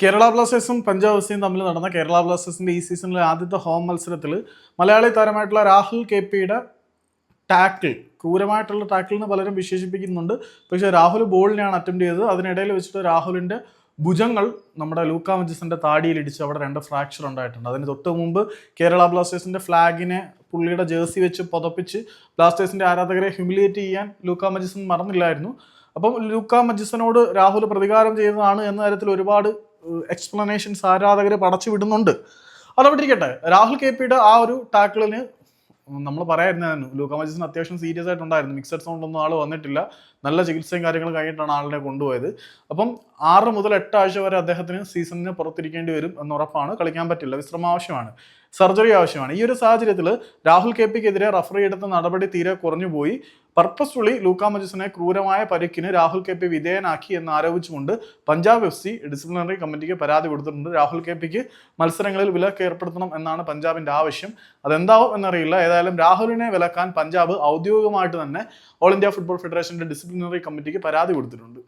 കേരള ബ്ലാസ്റ്റേഴ്സും പഞ്ചാബ് എഫ്സിയും തമ്മിൽ നടന്ന കേരള ബ്ലാസ്റ്റേഴ്സിന്റെ ഈ സീസണിലെ ആദ്യത്തെ ഹോം മത്സരത്തിൽ മലയാളി താരമായിട്ടുള്ള രാഹുൽ കെ പിയുടെ ടാക്കിൾ ക്രൂരമായിട്ടുള്ള ടാക്കിൾ എന്ന് പലരും വിശേഷിപ്പിക്കുന്നുണ്ട്. പക്ഷേ രാഹുൽ ബോളിനെയാണ് അറ്റംപ്റ്റ് ചെയ്തത്. അതിനിടയിൽ വെച്ചിട്ട് രാഹുലിന്റെ ഭുജങ്ങൾ നമ്മുടെ ലൂക്ക മജിസിന്റെ താടിയിൽ ഇടിച്ച് അവിടെ രണ്ട് ഫ്രാക്ചർ ഉണ്ടായിട്ടുണ്ട്. അതിന് തൊട്ട് മുമ്പ് കേരള ബ്ലാസ്റ്റേഴ്സിന്റെ ഫ്ലാഗിനെ പുള്ളിയുടെ ജേഴ്സി വെച്ച് പുതപ്പിച്ച് ബ്ലാസ്റ്റേഴ്സിന്റെ ആരാധകരെ ഹ്യൂമിലിയേറ്റ് ചെയ്യാൻ ലൂക്ക മജിസൺ മറന്നില്ലായിരുന്നു. അപ്പം ലൂക്ക മജിസനോട് രാഹുൽ പ്രതികാരം ചെയ്തതാണ് എന്ന തരത്തിൽ ഒരുപാട് എക്സ്പ്ലനേഷൻസ് ആരാധകർ പടച്ചു വിടുന്നുണ്ട്. അതവിടെ ഇരിക്കട്ടെ രാഹുൽ കെ പിയുടെ ആ ഒരു ടാക്കിളിന് നമ്മൾ പറയായിരുന്നു ലൂക്ക മജീസിന് അത്യാവശ്യം സീരിയസ് ആയിട്ടുണ്ടായിരുന്നു. മിക്സഡ് സൗണ്ട് ഒന്നും ആൾ വന്നിട്ടില്ല. നല്ല ചികിത്സയും കാര്യങ്ങളും കഴിഞ്ഞിട്ടാണ് ആളിനെ കൊണ്ടുപോയത്. അപ്പം ആറ് മുതൽ എട്ട് ആഴ്ച വരെ അദ്ദേഹത്തിന് സീസണിന് പുറത്തിരിക്കേണ്ടി വരും എന്നുറപ്പാണ് കളിക്കാൻ പറ്റില്ല. വിശ്രമം ആവശ്യമാണ് സർജറി ആവശ്യമാണ്. ഈ ഒരു സാഹചര്യത്തിൽ രാഹുൽ കെ പിക്കെതിരെ റഫറി എടുത്ത നടപടി തീരെ കുറഞ്ഞുപോയി പർപ്പസ്ഫുള്ളി ലൂക്ക മജിസിനെ ക്രൂരമായ പരിക്കിന് രാഹുൽ കെ പി വിധേയനാക്കി എന്ന് ആരോപിച്ചുകൊണ്ട് പഞ്ചാബ് എഫ് സി ഡിസിപ്ലിനറി കമ്മിറ്റിക്ക് പരാതി കൊടുത്തിട്ടുണ്ട്. രാഹുൽ കെ പിക്ക് മത്സരങ്ങളിൽ വിലക്ക് ഏർപ്പെടുത്തണം എന്നാണ് പഞ്ചാബിന്റെ ആവശ്യം. അതെന്താവും എന്നറിയില്ല. ഏതായാലും രാഹുലിനെ വിലക്കാൻ പഞ്ചാബ് ഔദ്യോഗികമായിട്ട് തന്നെ ഓൾ ഇന്ത്യ ഫുട്ബോൾ ഫെഡറേഷന്റെ ഡിസിപ്ലിനറി കമ്മിറ്റിക്ക് പരാതി കൊടുത്തിട്ടുണ്ട്.